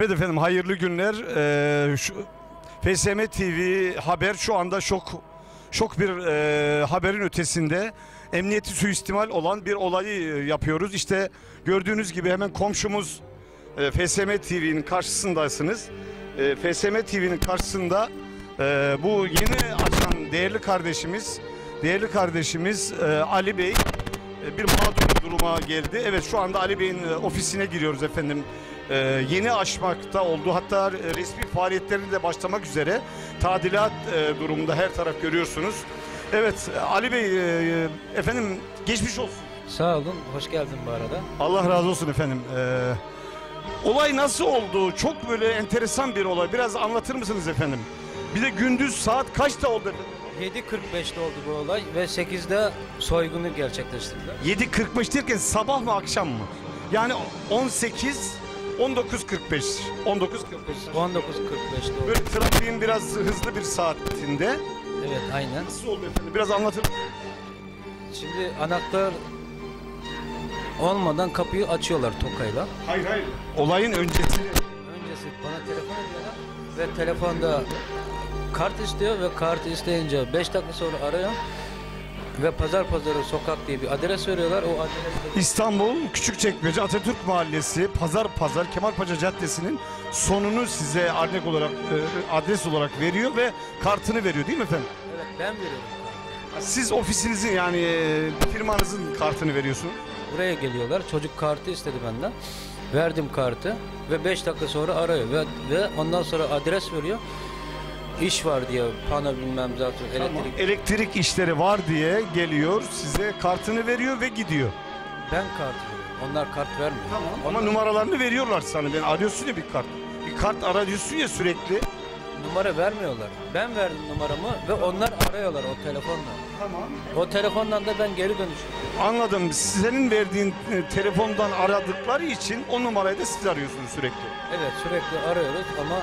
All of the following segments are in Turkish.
Evet efendim hayırlı günler. Ee, şu, FSM TV haber şu anda şok şok bir e, haberin ötesinde emniyeti suistimal olan bir olayı e, yapıyoruz. İşte gördüğünüz gibi hemen komşumuz e, FSM TV'nin karşısındasınız. E, FSM TV'nin karşısında e, bu yeni açan değerli kardeşimiz değerli kardeşimiz e, Ali Bey e, bir mağdur duruma geldi. Evet şu anda Ali Bey'in e, ofisine giriyoruz efendim. E, yeni açmakta oldu. Hatta e, resmi faaliyetlerine de başlamak üzere. Tadilat e, durumunda her taraf görüyorsunuz. Evet e, Ali Bey e, efendim geçmiş olsun. Sağ olun, hoş geldin bu arada. Allah razı olsun efendim. E, olay nasıl oldu? Çok böyle enteresan bir olay. Biraz anlatır mısınız efendim? Bir de gündüz saat kaçta oldu efendim? 7.45'te oldu bu olay ve 8'de soygunu gerçekleştirdiler. 7.45 derken sabah mı akşam mı? Yani 18 19.45 19.45 19.45'te oldu. Böyle trafiğin biraz hızlı bir saatinde. Evet, aynen. Nasıl oldu efendim? Biraz anlatır? Şimdi anahtar olmadan kapıyı açıyorlar tokayla. Hayır hayır. Olayın öncesi. Öncesi bana telefon ediyorlar ve telefonda kart istiyor ve kartı isteyince 5 dakika sonra arıyor. Ve Pazar Pazarı Sokak diye bir adres veriyorlar. O adreste İstanbul Küçükçekmece Atatürk Mahallesi Pazar Pazar Kemalpaşa Caddesi'nin sonunu size örnek olarak e, adres olarak veriyor ve kartını veriyor değil mi efendim? evet ben veriyorum. Siz ofisinizin yani e, firmanızın kartını veriyorsunuz. Buraya geliyorlar. Çocuk kartı istedi benden. Verdim kartı ve 5 dakika sonra arıyor ve, ve ondan sonra adres veriyor. İş var diye pano bilmem zaten elektrik. Elektrik işleri var diye geliyor size kartını veriyor ve gidiyor. Ben kart veriyorum. Onlar kart vermiyor. Ama numaralarını veriyorlar sana. Ben arıyorsun ya bir kart. Bir kart ara diyorsun ya sürekli. Numara vermiyorlar. Ben verdim numaramı ve onlar arıyorlar o telefonla. Tamam. O telefondan da ben geri dönüş yapıyorum. Anladım. Senin verdiğin e, telefondan aradıkları için o numarayı da siz arıyorsunuz sürekli. Evet sürekli arıyoruz ama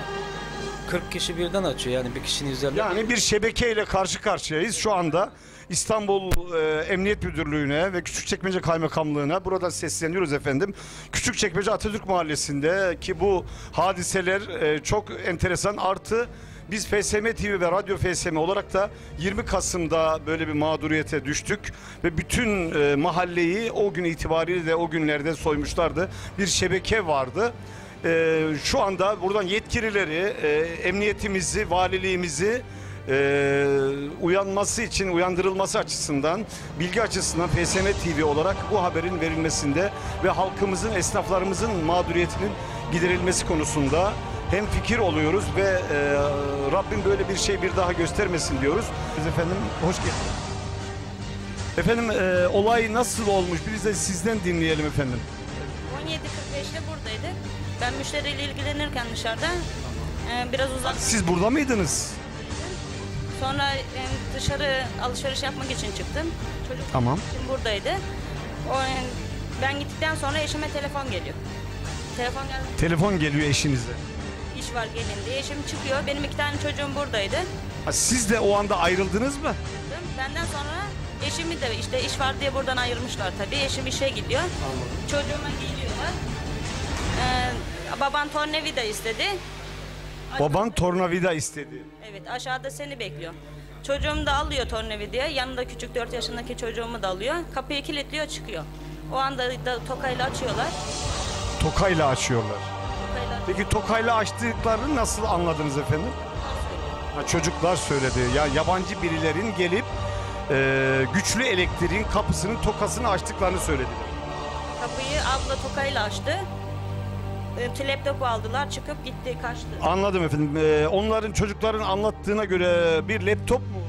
40 kişi birden açıyor yani bir kişinin üzerinde. Yani bir şebekeyle karşı karşıyayız. Şu anda İstanbul e, Emniyet Müdürlüğü'ne ve Küçükçekmece Kaymakamlığı'na buradan sesleniyoruz efendim. Küçükçekmece Atatürk Mahallesi'nde ki bu hadiseler e, çok enteresan artı biz FSM TV ve Radyo FSM olarak da 20 Kasım'da böyle bir mağduriyete düştük ve bütün e, mahalleyi o gün itibariyle de o günlerde soymuşlardı. Bir şebeke vardı. Ee, şu anda buradan yetkilileri, e, emniyetimizi, valiliğimizi e, uyanması için, uyandırılması açısından, bilgi açısından FSM TV olarak bu haberin verilmesinde ve halkımızın, esnaflarımızın mağduriyetinin giderilmesi konusunda hem fikir oluyoruz ve e, Rabbim böyle bir şey bir daha göstermesin diyoruz. Biz efendim hoş geldiniz. Efendim e, olay nasıl olmuş? Biz de sizden dinleyelim efendim. 17.45'te buradaydık. Ben müşteriyle ilgilenirken dışarıda e, biraz uzak. Siz burada mıydınız? Sonra e, dışarı alışveriş yapmak için çıktım. Çocuk Tamam. için buradaydı. O, e, ben gittikten sonra eşime telefon geliyor. Telefon geldi. Telefon geliyor eşinize. İş var gelin diye. Eşim çıkıyor. Benim iki tane çocuğum buradaydı. Ha, siz de o anda ayrıldınız mı? Benden sonra eşimi de işte iş var diye buradan ayırmışlar tabii. Eşim işe gidiyor. Çocuğuma geliyorlar. Ee, baban tornavida istedi. Baban tornavida istedi. Evet aşağıda seni bekliyor. Çocuğum da alıyor tornavidayı. Yanında küçük 4 yaşındaki çocuğumu da alıyor. Kapıyı kilitliyor çıkıyor. O anda da tokayla açıyorlar. Tokayla açıyorlar. Tokayla Peki tokayla açtıklarını nasıl anladınız efendim? Ha, çocuklar söyledi. Ya yabancı birilerin gelip e, güçlü elektriğin kapısının tokasını açtıklarını söylediler. Kapıyı abla tokayla açtı. E, laptopu aldılar çıkıp gitti kaçtı. Anladım efendim. E, onların çocukların anlattığına göre bir laptop mu?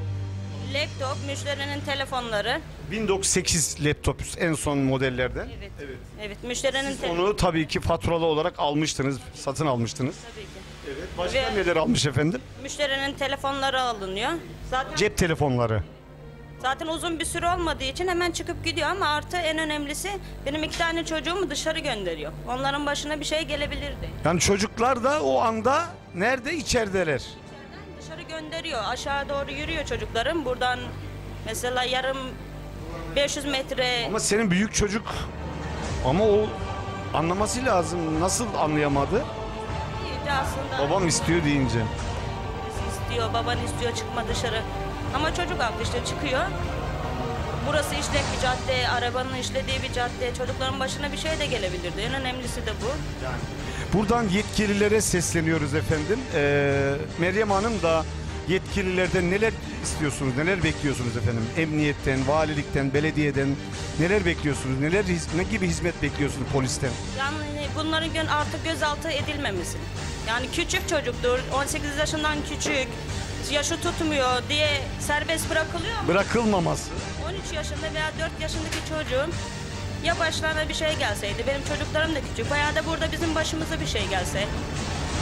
Laptop, müşterinin telefonları. Windows 8 laptop en son modellerden. Evet. Evet, müşterinin te- Onu tabii ki faturalı olarak almıştınız, satın almıştınız. Tabii ki. Evet. Başka Ve- neler almış efendim? Müşterinin telefonları alınıyor. Zaten Cep telefonları. Zaten uzun bir süre olmadığı için hemen çıkıp gidiyor ama artı en önemlisi benim iki tane çocuğumu dışarı gönderiyor. Onların başına bir şey gelebilirdi. Yani çocuklar da o anda nerede? içerideler. Dışarı gönderiyor. Aşağı doğru yürüyor çocuklarım. Buradan mesela yarım 500 metre Ama senin büyük çocuk ama o anlaması lazım. Nasıl anlayamadı? aslında Babam istiyor deyince. istiyor, baban istiyor çıkma dışarı. Ama çocuk haklı işte çıkıyor. Burası işlek bir cadde, arabanın işlediği bir cadde. Çocukların başına bir şey de gelebilirdi. En önemlisi de bu. Buradan yetkililere sesleniyoruz efendim. Ee, Meryem Hanım da yetkililerden neler istiyorsunuz, neler bekliyorsunuz efendim? Emniyetten, valilikten, belediyeden neler bekliyorsunuz? Neler ne gibi hizmet bekliyorsunuz polisten? Yani bunların gün artık gözaltı edilmemesi. Yani küçük çocuktur, 18 yaşından küçük, yaşı tutmuyor diye serbest bırakılıyor mu? Bırakılmaması. 13 yaşında veya 4 yaşındaki çocuğun ya başlarına bir şey gelseydi, benim çocuklarım da küçük, veya da burada bizim başımıza bir şey gelse,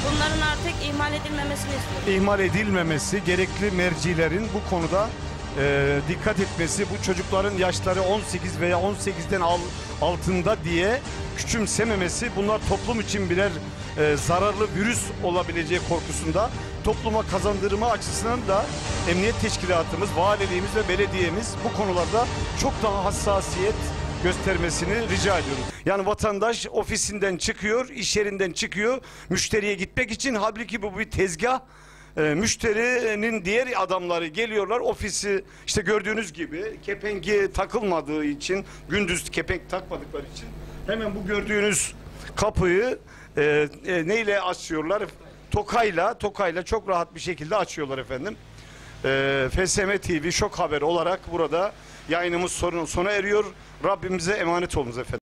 bunların artık ihmal edilmemesini istiyorum. ihmal edilmemesi, gerekli mercilerin bu konuda e, dikkat etmesi, bu çocukların yaşları 18 veya 18'den al- altında diye küçümsememesi, bunlar toplum için birer e, zararlı virüs olabileceği korkusunda topluma kazandırma açısından da emniyet teşkilatımız, valiliğimiz ve belediyemiz bu konularda çok daha hassasiyet göstermesini rica ediyoruz. Yani vatandaş ofisinden çıkıyor, iş yerinden çıkıyor müşteriye gitmek için. Halbuki bu bir tezgah. Ee, müşterinin diğer adamları geliyorlar ofisi işte gördüğünüz gibi kepengi takılmadığı için gündüz kepenk takmadıkları için hemen bu gördüğünüz kapıyı e, e, neyle açıyorlar? Tokayla, tokayla çok rahat bir şekilde açıyorlar efendim. Ee, FSM TV şok haber olarak burada yayınımız sonu- sona eriyor. Rabbimize emanet olunuz efendim.